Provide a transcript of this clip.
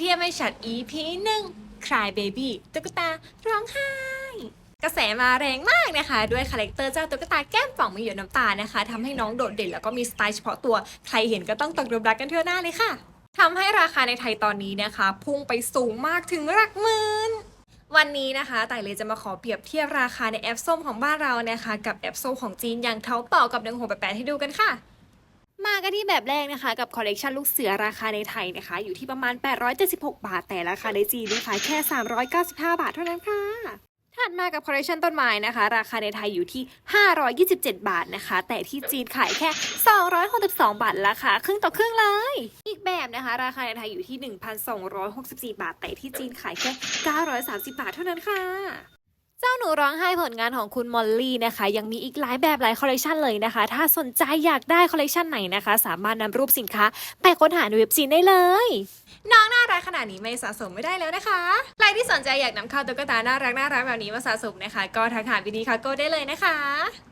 เทียบไม่ชัด EP หนึ่ง Cry Baby ตุ๊กตาร้องไห้กระแสมาแรงมากนะคะ ด้วยคาแรคเตอร์เจ้าตุ๊กตาแก้มป่องมีหยดน้ำตานะคะทำให้น้องโดดเด่นแล้วก็มีสไตล์เฉพาะตัว ใครเห็นก็ต้องตกหลุมรักกันทั่วหน้าเลยค่ะทำให้ราคาในไทยตอนนี้นะคะ พุ่งไปสูงมากถึงหลักหมื่นวันนี้นะคะไต่เลยจะมาขอเปรียบเทียบราคาในแอปส้มของบ้านเรานะคะ กับแอปส้มของจีนอย่างเท้าเป่ากับหนึ่งหกแปดให้ดูกันค่ะ มากันที่แบบแรกนะคะ กับคอลเลกชันลูกเสือราคาในไทยนะคะ อยู่ที่ประมาณ 876 บาท แต่ราคาในจีนนี่ขายแค่ 395 บาทเท่านั้นค่ะถัดมากับคอลเลกชันต้นไม้นะคะ ราคาในไทยอยู่ที่ 527 บาทนะคะ แต่ที่จีนขายแค่ 262 บาทราคาครึ่งต่อครึ่งเลย อีกแบบนะคะ ราคาในไทยอยู่ที่ 1,264 บาท แต่ที่จีนขายแค่ 930 บาทเท่านั้นค่ะ เจ้าหนูร้องไห้ผลงานของคุณมอลลี่นะคะ ยังมีอีกหลายแบบหลายคอลเลกชันเลยนะคะ ถ้าสนใจอยากได้คอลเลกชันไหนนะคะ สามารถนำรูปสินค้าไปค้นหาในเว็บจีนได้เลย น้องน่ารักขนาดนี้ไม่สะสมไม่ได้แล้วนะคะ ใครที่สนใจอยากนำเข้าตุ๊กตาน่ารักน่ารักแบบนี้มาสะสมนะคะ ก็ทักหาวิดีคาโก้ได้เลยนะคะ